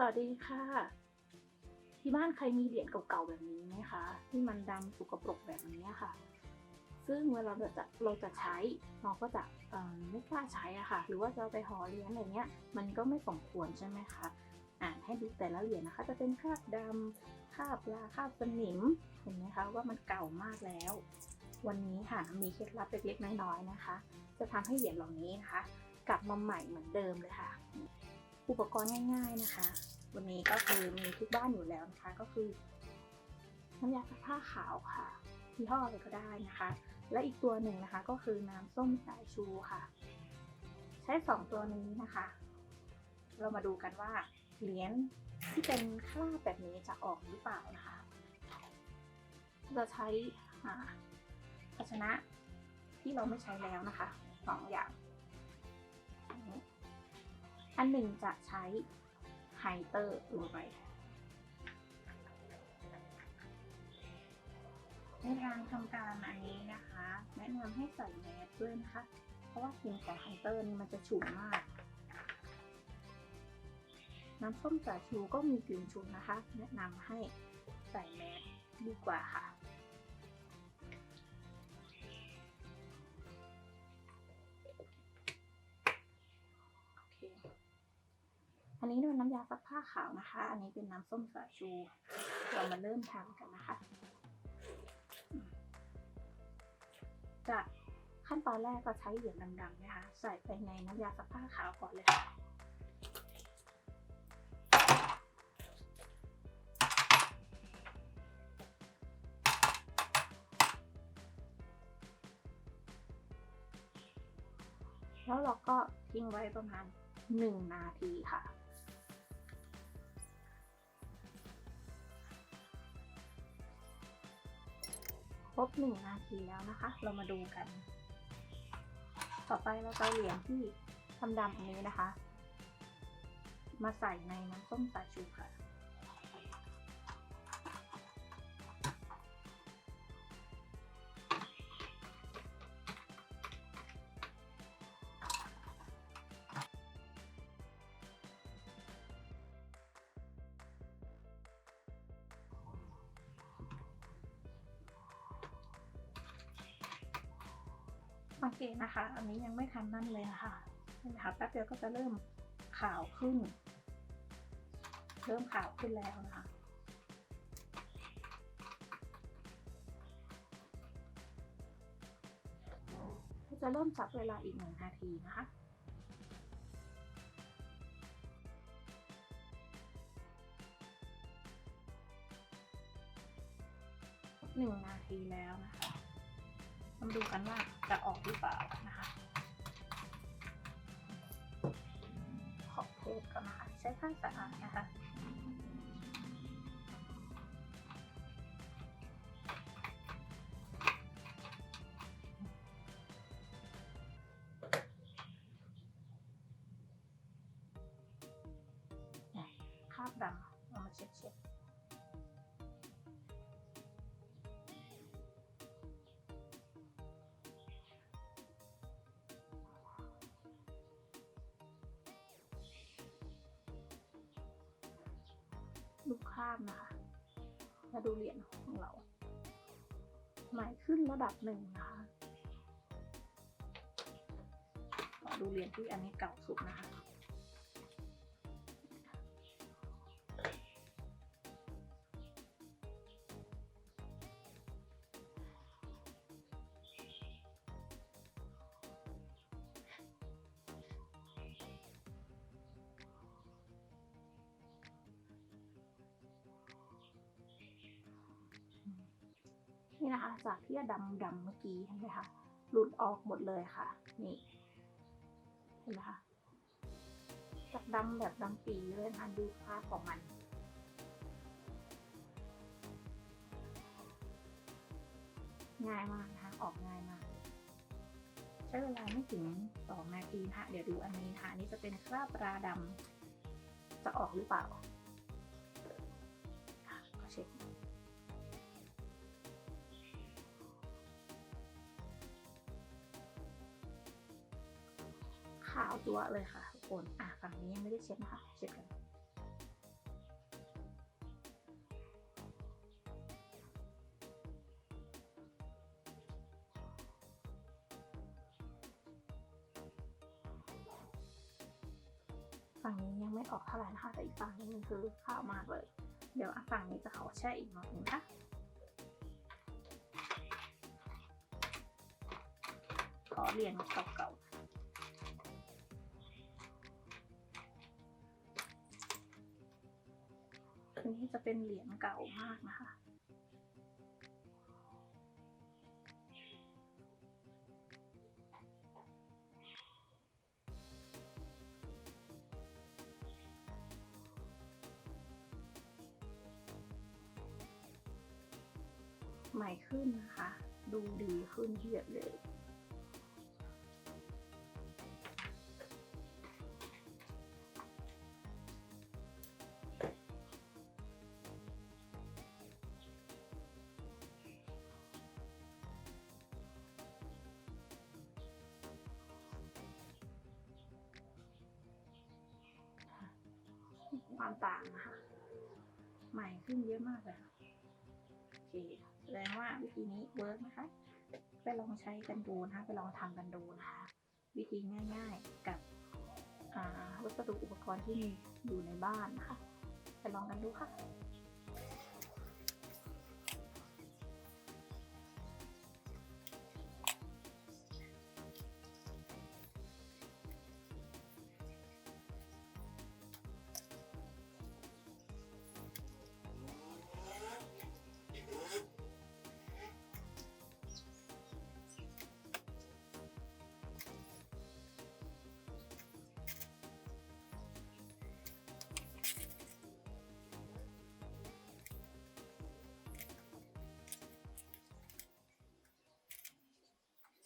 สวัสดีค่ะ ที่บ้านใครมีเหรียญเก่าๆแบบนี้ไหมคะ ที่มันดำสกปรกแบบนี้ค่ะ ซึ่งเวลาเราจะเราจะใช้เราก็จะไม่กล้าใช้อะค่ะ หรือว่าจะเอาไปห่อเหรียญอะไรเงี้ย มันก็ไม่สมควรใช่ไหมคะอ่านให้ดูแต่ละเหรียญนะคะ จะเป็นคราบดำคราบลาคราบสนิมเห็นไหมคะว่ามันเก่ามากแล้ว วันนี้ค่ะมีเคล็ดลับเล็กๆน้อยๆนะคะ จะทำให้เหรียญเหล่านี้นะคะ กลับมาใหม่เหมือนเดิมเลยค่ะ อุปกรณ์ง่ายๆนะคะ วันนี้ก็คือมีทุกบ้านอยู่แล้วนะคะ ก็คือน้ำยาซักผ้าขาวค่ะยี่ห้ออะไรก็ได้นะคะ และอีกตัวหนึ่งนะคะก็คือน้ำส้มสายชูค่ะ ใช้สองตัวนี้นะคะ เรามาดูกันว่าเหรียญที่เป็นคราบแบบนี้จะออกหรือเปล่านะคะ เราใช้ภาชนะที่เราไม่ใช้แล้วนะคะสองอย่าง อันหนึ่งจะใช้ไฮเตอร์ลงไปในการทำการอันนี้นะคะ แนะนำให้ใส่แมสด้วยนะคะ เพราะว่ากลิ่นของไฮเตอร์มันจะฉุนมาก น้ำส้มสายชูก็มีกลิ่นฉุนนะคะ แนะนำให้ใส่แมสดีกว่าค่ะ อันนี้เป็นน้ำยาซักผ้าขาวนะคะ อันนี้เป็นน้ำส้มสายชู เรามาเริ่มทำกันนะคะ จากขั้นตอนแรกก็ใช้เหรียญดำๆนะคะ ใส่ไปในน้ำยาซักผ้าขาวก่อนเลยค่ะแล้วเราก็ทิ้งไว้ประมาณหนึ่งนาทีค่ะ รบหนึ่งนาทีแล้วนะคะ เรามาดูกัน ต่อไปเราจะเอาเหรียญที่ทำดำอันนี้นะคะ มาใส่ในน้ำส้มสายชูค่ะ สังเกตนะคะ อันนี้ยังไม่ทันนั่นเลยนะคะเห็นไหมคะแป๊บเดียวก็จะเริ่มขาวขึ้น เริ่มขาวขึ้นแล้วนะคะจะเริ่มจับเวลาอีกหนึ่งนาทีนะคะหนึ่งนาทีแล้วนะคะ มาดูกันว่าจะออกหรือเปล่านะคะ ขอบเทปก่อนนะคะใช้ผ้าสะอาดนะคะ ดูข้ามนะคะมาดูเหรียญของเราใหม่ขึ้นระดับหนึ่งนะคะขอดูเหรียญที่อันนี้เก่าสุดนะคะ นี่นะคะ จากที่ดำดำเมื่อกี้เห็นไหมคะหลุดออกหมดเลยค่ะ นี่ เห็นไหมคะจากดำแบบดำปีเลยนะดูภาพของมันง่ายมากนะคะออกง่ายมาก ใช้เวลาไม่ถึงสองนาทีนะคะเดี๋ยวดูอันนี้นะคะอันนี้จะเป็นคราบราดำจะออกหรือเปล่า จั๊วเลยค่ะทุกคนอะฝั่งนี้ยังไม่ได้เช็ดนะคะเช็ดกันฝั่งนี้ยังไม่ออกเท่าไหร่นะคะแต่อีกฝั่งนึงคือข้าวมากเลย เดี๋ยวฝั่งนี้จะขอแช่อีกหน่อยนึงค่ะขอเรียนเก่าๆ นี่จะเป็นเหรียญเก่ามากนะคะ ใหม่ขึ้นนะคะ ดูดีขึ้นเยอะเลย ความต่างนะคะ ใหม่ขึ้นเยอะมากเลยค่ะโอเคแสดงว่าวิธีนี้เวิร์กนะคะ ไปลองใช้กันดูนะคะ ไปลองทำกันดูนะคะ วิธีง่าย ๆกับวัสดุอุปกรณ์ที่มีอยู่ในบ้านนะคะ ไปลองกันดูค่ะ